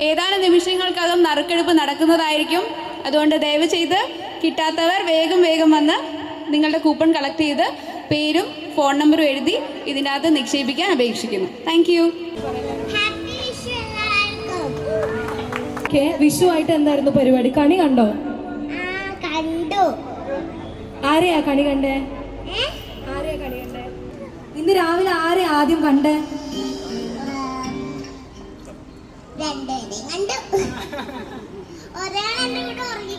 ഏതാനും നിമിഷങ്ങൾക്കകം നറുക്കെടുപ്പ് നടക്കുന്നതായിരിക്കും. അതുകൊണ്ട് ദയവ് ചെയ്ത് കിട്ടാത്തവർ വേഗം വേഗം വന്ന് നിങ്ങളുടെ കൂപ്പൺ കളക്ട് ചെയ്ത് പേരും ഫോൺ നമ്പറും എഴുതി ഇതിനകത്ത് നിക്ഷേപിക്കാൻ അപേക്ഷിക്കുന്നു. താങ്ക് യു ഹാപ്പി വിഷു ആയിട്ട് എന്തായിരുന്നു പരിപാടി? കണി കണ്ടോ? ആ കണ്ടു ആരെയാ കണി കണ്ടേ? ആരെയാ കണി കണ്ടേ? ഇന്ന് രാവിലെ ആരെയാ ആദ്യം കണ്ടേ? ഉറങ്ങി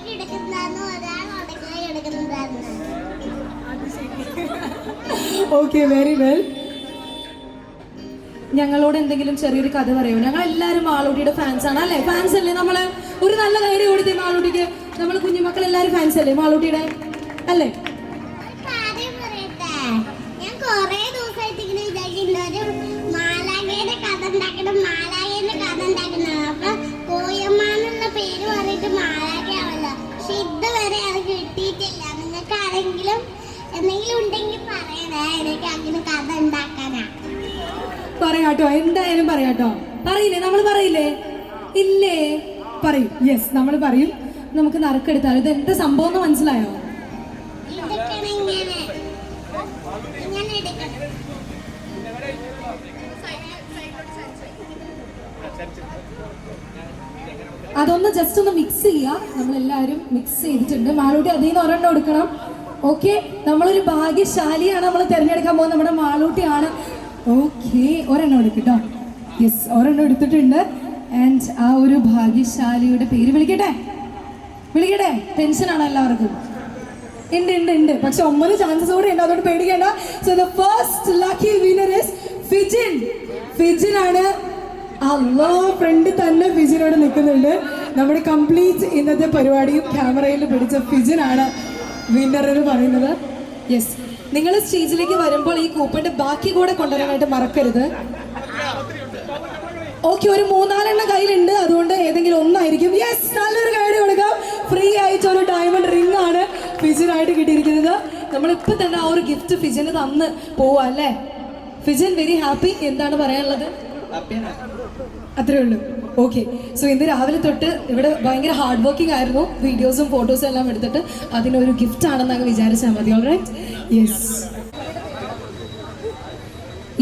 ഓക്കെ വെരി വെൽ ഞങ്ങളോട് എന്തെങ്കിലും ചെറിയൊരു കഥ പറയൂ? ഞങ്ങൾ എല്ലാവരും മാളൂട്ടിയുടെ ഫാൻസ് ആണ് അല്ലേ? ഫാൻസ് അല്ലേ നമ്മൾ? ഒരു നല്ല ധൈര്യം കൊടുത്തി മാളൂട്ടിക്ക്. നമ്മൾ കുഞ്ഞുമക്കൾ എല്ലാവരും ഫാൻസ് അല്ലേ മാളൂട്ടിയുടെ? അല്ലേ? ആരെങ്കിലും എന്തെങ്കിലും ഉണ്ടെങ്കിൽ പറയണേ. എനിക്ക് അങ്ങനെ കഥ ഉണ്ടാക്കാനാ. പറയാട്ടോ. എന്തായാലും പറയാട്ടോ. പറയില്ലേ? നമ്മൾ പറയില്ലേ? ഇല്ലേ? പറയും. യെസ് നമ്മൾ പറയും. നമുക്ക് നറുക്കെടുത്താൽ. ഇത് എന്ത് സംഭവം എന്ന് മനസ്സിലായോ? അതൊന്ന് ജസ്റ്റ് ഒന്ന് മിക്സ് ചെയ്യുക നമ്മളെല്ലാവരും മിക്സ് ചെയ്തിട്ടുണ്ട്. മാളൂട്ടി അതിൽ നിന്ന് ഒരെണ്ണം എടുക്കണം. ഓക്കെ നമ്മളൊരു ഭാഗ്യശാലിയാണ് നമ്മൾ തിരഞ്ഞെടുക്കാൻ പോകുന്നത്. നമ്മുടെ മാളൂട്ടിയാണ്. ഓക്കെ ഒരെണ്ണം എടുക്കട്ടോ. യെസ് ഒരെണ്ണം എടുത്തിട്ടുണ്ട്. ആൻഡ് ആ ഒരു ഭാഗ്യശാലിയുടെ പേര് വിളിക്കട്ടെ? വിളിക്കട്ടെ? ടെൻഷനാണ് എല്ലാവർക്കും. ഉണ്ട് ഉണ്ട് ഉണ്ട് പക്ഷെ ഒമ്പത് ചാൻസസ് കൂടെ ഉണ്ട്. അതുകൊണ്ട് പേടിക്കേണ്ട. So the first lucky winner is Fijin Fijin ആണ് അല്ലോ ഫ്രണ്ട് തന്നെ ഫിജിനോട് നിൽക്കുന്നുണ്ട്. നമ്മുടെ കംപ്ലീറ്റ് ഇന്നത്തെ പരിപാടിയും ക്യാമറയിൽ പിടിച്ച ഫിജിൻ ആണ്. വിന്നർ എന്ന് പറയുന്നത് യെസ് നിങ്ങൾ സ്റ്റേജിലേക്ക് വരുമ്പോൾ ഈ കൂപ്പന്റെ ബാക്കി കൂടെ കൊണ്ടുവരാനായിട്ട് മറക്കരുത്. ഓക്കെ ഒരു മൂന്നാലെണ്ണം കയ്യിലുണ്ട്. അതുകൊണ്ട് ഏതെങ്കിലും ഒന്നായിരിക്കും. യെസ് നല്ലൊരു ഗൈഡ് കൊടുക്കാം. ഫ്രീ ആയിട്ട് ഒരു ഡയമണ്ട് റിംഗ് ആണ് ഫിജിനായിട്ട് കിട്ടിയിരിക്കുന്നത്. നമ്മളിപ്പോൾ തന്നെ ആ ഒരു ഗിഫ്റ്റ് ഫിജിന് തന്ന് പോവാ അല്ലേ? ഫിജൻ വെരി ഹാപ്പി എന്താണ് പറയാനുള്ളത്? അത്രേ ഉള്ളൂ. ഓക്കെ സോ ഇന്ന് രാവിലെ തൊട്ട് ഇവിടെ ഭയങ്കര ഹാർഡ് വർക്കിംഗ് ആയിരുന്നു. വീഡിയോസും ഫോട്ടോസും എല്ലാം എടുത്തിട്ട് അതിനൊരു ഗിഫ്റ്റ് ആണെന്ന് അങ്ങ് വിചാരിച്ചാൽ മതി. Yes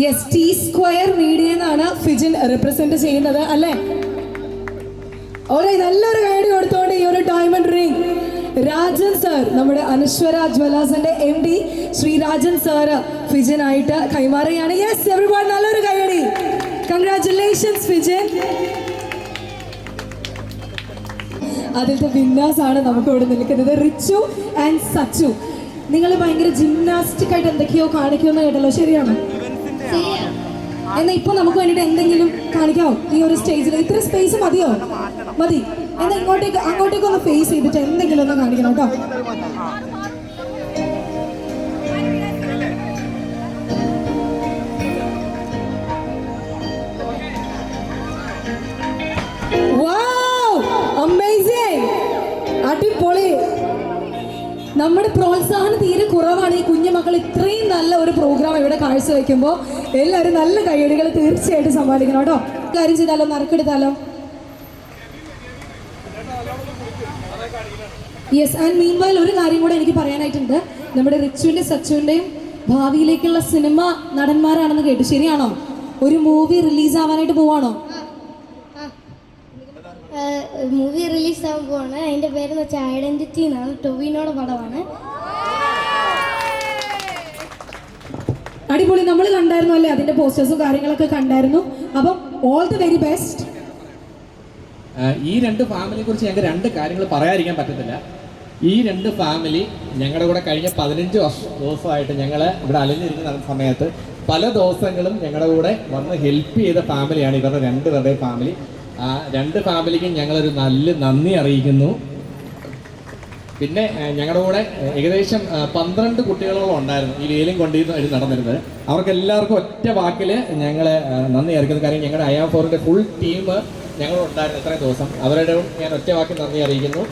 yes T square media എന്നാണ് ഫിജിൻ റെപ്രസെന്റ് ചെയ്യുന്നത്. അല്ലേ? ഓരോ നല്ലൊരു ഗൈഡ് കൊടുത്തോണ്ട് ഈ ഒരു ഡയമണ്ട് റിംഗ് രാജൻ സാർ നമ്മുടെ അനശ്വര ജ്വലാസിന്റെ M D Shri Rajan sir ഫിജിനായിട്ട് കൈമാറുകയാണ്. യെസ് എവറിബോഡ് നല്ലൊരു കൈയടി. കൺഗ്രാറ്റുലേഷൻസ് വിജയ് അതിലത്തെ വിന്നേഴ്സ് ആണ് നമുക്ക് ഇവിടെ നിൽക്കുന്നത്. റിച്ചു ആൻഡ് സച്ചു. നിങ്ങൾ ഭയങ്കര ജിംനാസ്റ്റിക് ആയിട്ട് എന്തൊക്കെയോ കാണിക്കുമെന്ന് കേട്ടല്ലോ. ശരിയാണ്. എന്നാ ഇപ്പൊ നമുക്ക് വേണ്ടിട്ട് എന്തെങ്കിലും കാണിക്കാവോ? ഈ ഒരു സ്റ്റേജിൽ ഇത്ര സ്പേസ് മതിയോ? മതി. എന്നാ ഇങ്ങോട്ടേക്ക് അങ്ങോട്ടേക്ക് ഒന്ന് ഫേസ് ചെയ്തിട്ട് എന്തെങ്കിലും ഒന്ന് കാണിക്കണം കേട്ടോ. അടിപൊളി. നമ്മുടെ പ്രോത്സാഹനം തീരെ കുറവാണ് ഈ കുഞ്ഞുമക്കൾ ഇത്രയും നല്ല ഒരു പ്രോഗ്രാം ഇവിടെ കാഴ്ചവെക്കുമ്പോൾ എല്ലാവരും നല്ല കൈയടികൾ തീർച്ചയായിട്ടും സമ്മാനിക്കണം കേട്ടോ. കാര്യം ചെയ്താലോ? നറുക്കെടുത്താലോ? യെസ് ആൻഡ് മീൻ വൈൽ ഒരു കാര്യം കൂടെ എനിക്ക് പറയാനായിട്ടുണ്ട്. നമ്മുടെ റിച്ചുവിന്റെ സച്ചുവിന്റെയും ഭാവിയിലേക്കുള്ള സിനിമ നടന്മാരാണെന്ന് കേട്ടു. ശരിയാണോ? ഒരു മൂവി റിലീസ് ആവാനായിട്ട് പോവാണോ? മൂവി റിലീസ് ആകാൻ പോവാണ്. അതിന്റെ പേരെന്ന് വെച്ചാൽ ഐഡന്റിറ്റി എന്നാണ്. ടൊവിനോടെ പടമാണ്. അടിപൊളി. നമ്മൾ കണ്ടായിരുന്നു അല്ലേ? അതിന്റെ പോസ്റ്റേഴ്സും കാര്യങ്ങളൊക്കെ കണ്ടായിരുന്നു. അപ്പം ഓൾ ദി വെരി ബെസ്റ്റ് ഈ രണ്ട് ഫാമിലിയെ കുറിച്ച് ഞങ്ങൾക്ക് രണ്ട് കാര്യങ്ങൾ പറയാതിരിക്കാൻ പറ്റത്തില്ല. ഈ രണ്ട് ഫാമിലി ഞങ്ങളുടെ കൂടെ കഴിഞ്ഞ പതിനഞ്ച് വർഷ ദിവസമായിട്ട് ഞങ്ങൾ ഇവിടെ അലഞ്ഞിരിക്കുന്ന സമയത്ത് പല ദിവസങ്ങളും ഞങ്ങളുടെ കൂടെ വന്ന് ഹെൽപ്പ് ചെയ്ത ഫാമിലിയാണ് ഇവരുടെ രണ്ട് പേരുടെ ഫാമിലി ആ രണ്ട് ഫാമിലിക്കും ഞങ്ങളൊരു നല്ല നന്ദി അറിയിക്കുന്നു. പിന്നെ ഞങ്ങളുടെ കൂടെ ഏകദേശം പന്ത്രണ്ട് കുട്ടികളോളം ഉണ്ടായിരുന്നു. ഈ വേലും കൊണ്ട് നടന്നിരുന്നത്. അവർക്ക് എല്ലാവർക്കും ഒറ്റ വാക്കിൽ ഞങ്ങൾ നന്ദി അറിയിക്കുന്നു. കാര്യം ഞങ്ങളുടെ അയാ ഫോറിന്റെ ഫുൾ ടീം ഞങ്ങളുണ്ടായിരുന്നു ഇത്രയും ദിവസം. അവരുടെ ഞാൻ ഒറ്റ വാക്കിൽ നന്ദി അറിയിക്കുന്നു.